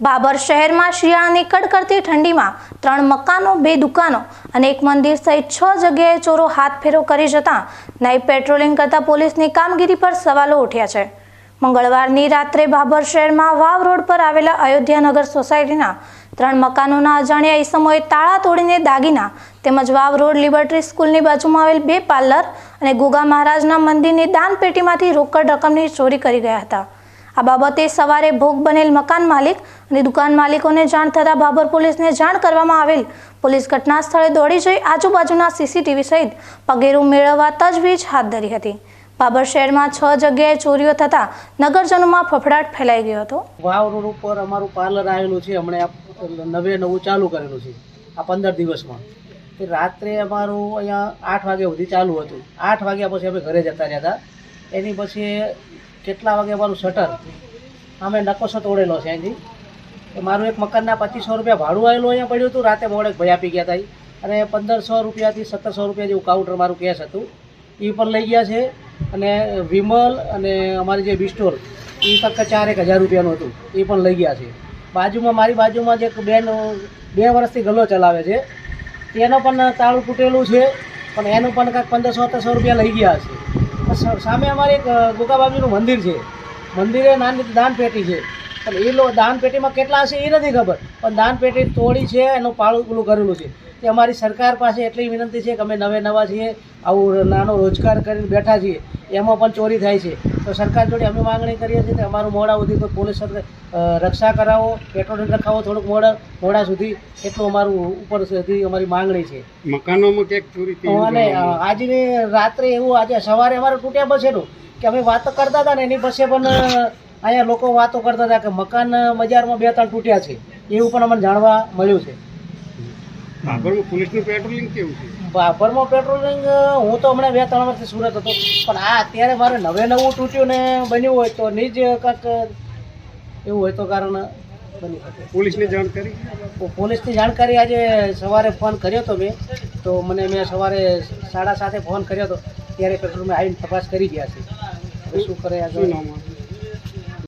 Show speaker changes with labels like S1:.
S1: બાબર શહેરમાં શિયાળાની કડકડતી ઠંડીમાં ત્રણ મકાનો, બે દુકાનો અને એક મંદિર સહિત છ જગ્યાએ ચોરો હાથ ફેરો કરી જતા નાઇટ પેટ્રોલિંગ કરતા પોલીસની કામગીરી પર સવાલો ઉઠ્યા છે. મંગળવારની રાત્રે બાબર શહેરમાં વાવ રોડ પર આવેલા અયોધ્યાનગર સોસાયટીના ત્રણ મકાનોના અજાણ્યા ઈસમોએ તાળા તોડીને દાગીના તેમજ વાવ રોડ લિબર્ટરી સ્કૂલની બાજુમાં આવેલ બે પાર્લર અને ગોગા મહારાજના મંદિરની દાનપેટીમાંથી રોકડ રકમની ચોરી કરી ગયા હતા. આ બાબતે સવારે ભોગ બનેલ મકાન માલિક અને દુકાન માલિકોને જાણ થતાં બાબર પોલીસને જાણ કરવામાં આવેલ. પોલીસ ઘટના સ્થળે દોડી જઈ આજુબાજુના સીસીટીવી સહિત પગેરું મેળવવા તજવીજ હાથ ધરી હતી. બાબર શહેરમાં છ જગ્યાએ ચોરીઓ થતાં નગરજનોમાં ફફડાટ ફેલાઈ ગયો હતો.
S2: વાવ રોડ ઉપર અમારું પાર્લર આવેલું છે. હમણાં નવે નવું ચાલુ કરેલું છે. આ પંદર દિવસમાં. તે રાત્રે અમારું અહીંયા આઠ વાગ્યા સુધી ચાલુ હતું. આઠ વાગ્યા પછી અમે ઘરે જતા રહ્યા હતા. એની પછી કેટલા વાગે અમારું શટર અમે નકોસો તોડેલો છે અહીંથી. તો મારું એક મકાનના પચીસો રૂપિયા ભાડું આવેલું અહીંયા પડ્યું હતું. રાતે મોડે ભાઈ આપી ગયા હતા. અને પંદરસો રૂપિયાથી સત્તરસો રૂપિયા જેવું કાઉન્ટર મારું કેસ હતું. એ પણ લઈ ગયા છે. અને વિમલ અને અમારી જે બિસ્ટોર એ ફક્ત ચાર એક હજાર રૂપિયાનું હતું. એ પણ લઈ ગયા છે. બાજુમાં, મારી બાજુમાં જે બેન, બે વર્ષથી ગલ્લો ચલાવે છે. તેનો પણ તાળું તૂટેલું છે. પણ એનું પણ કાંઈક પંદરસો સત્તરસો રૂપિયા લઈ ગયા છે. સામે અમારે એક અ, મંદિર છે. મંદિરે નાની દાન પેટી છે. પણ એ લો દાન પેટીમાં કેટલા હશે એ નથી ખબર. પણ દાન પેટી તોડી છે એનું પાળું પેલું કરેલું છે. તે અમારી સરકાર પાસે એટલી વિનંતી છે કે અમે નવે નવા છીએ આવું નાનો રોજગાર કરીને બેઠા છીએ. એમાં પણ ચોરી થાય છે. તો સરકાર જોડે અમે માંગણી કરીએ છીએ કે અમારું મોડા સુધી કોઈ પોલીસ રક્ષા કરાવો પેટ્રોલિંગ રખાવો થોડુંક મોડા મોડા સુધી. એટલું અમારું ઉપર સુધી અમારી માંગણી છે.
S3: મકાનોમાં ક્યાંક ચોરી
S2: અને આજની રાત્રે એવું આજે સવારે અમારે તૂટ્યા બસેનું કે અમે વાતો કરતા હતા ને એની પાસે પણ અહીંયા લોકો વાતો કરતા હતા કે મકાન બજારમાં બે ત્રણ તૂટ્યા છે. એવું પણ અમને જાણવા મળ્યું છે.
S3: બાબરમાં પોલીસનું પેટ્રોલિંગ કેવું છે?
S2: પેટ્રોલિંગ હું તો હમણાં બે ત્રણ વર્ષથી સુરત હતો. પણ આ અત્યારે મારે નવે નવું તૂટ્યું ને બન્યું હોય તો નહીં જ કાંઈક એવું હોય તો કારણ બની શકે.
S3: પોલીસને જાણ
S2: પોલીસની જાણકારી આજે સવારે ફોન કર્યો હતો મેં. તો મને મેં સવારે સાડા સાતે ફોન કર્યો હતો ત્યારે પેટ્રોલમાં આવીને તપાસ કરી ગયા છે. શું કરે આગળ?